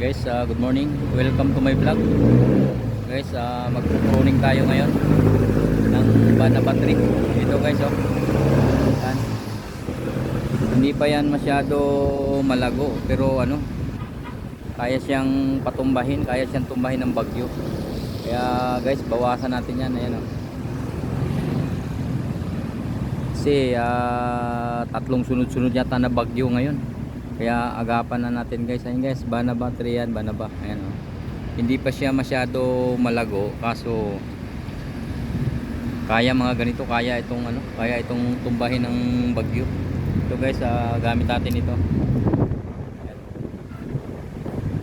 Guys, uh, good morning. Welcome to my vlog. Guys, uh, mag-pruning tayo ngayon ng Bana Battery. Ito guys, oh. Hindi pa yan masyado malago, pero ano, kaya siyang patumbahin, kaya siyang tumbahin ng bagyo. Kaya guys, bawasan natin yan. Ayan, oh. Kasi ah, tatlong sunod-sunod yata na bagyo ngayon. Kaya agapan na natin guys. Ayun guys, bana battery yan, bana ba. Ayan oh. Hindi pa siya masyado malago kaso kaya mga ganito, kaya itong ano, kaya itong tumbahin ng bagyo. Ito guys, ah, gamit natin ito. Ayan.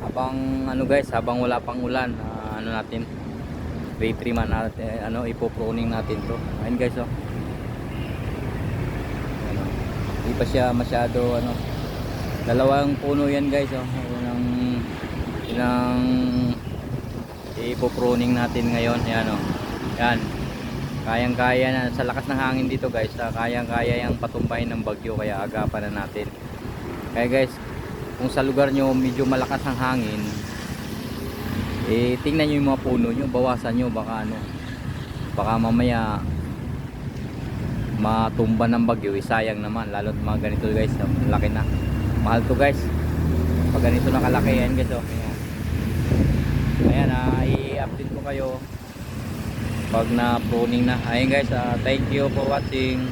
Habang ano guys, habang wala pang ulan, ah, ano natin, re-triman natin, ano, ipo-pruning natin to. Ayun guys, oh. Ano, hindi pa siya masyado ano dalawang puno yan guys oh. Unang inang ipo-pruning natin ngayon. Yan oh. Yan kayang kaya na. Sa lakas ng hangin dito guys ah, kayang kaya yung patumbahin ng bagyo kaya agapan na natin. Kaya guys kung sa lugar nyo medyo malakas ang hangin eh tingnan nyo yung mga puno nyo. Bawasan nyo. Baka ano baka mamaya matumba ng bagyo. Eh, sayang naman. Lalo mga ganito guys oh, laki na mahal to guys. Pag ganito nakalaki yan guys oh. ayan. Ah, i-update ko kayo. Pag na pruning na. Ayun guys ah, thank you for watching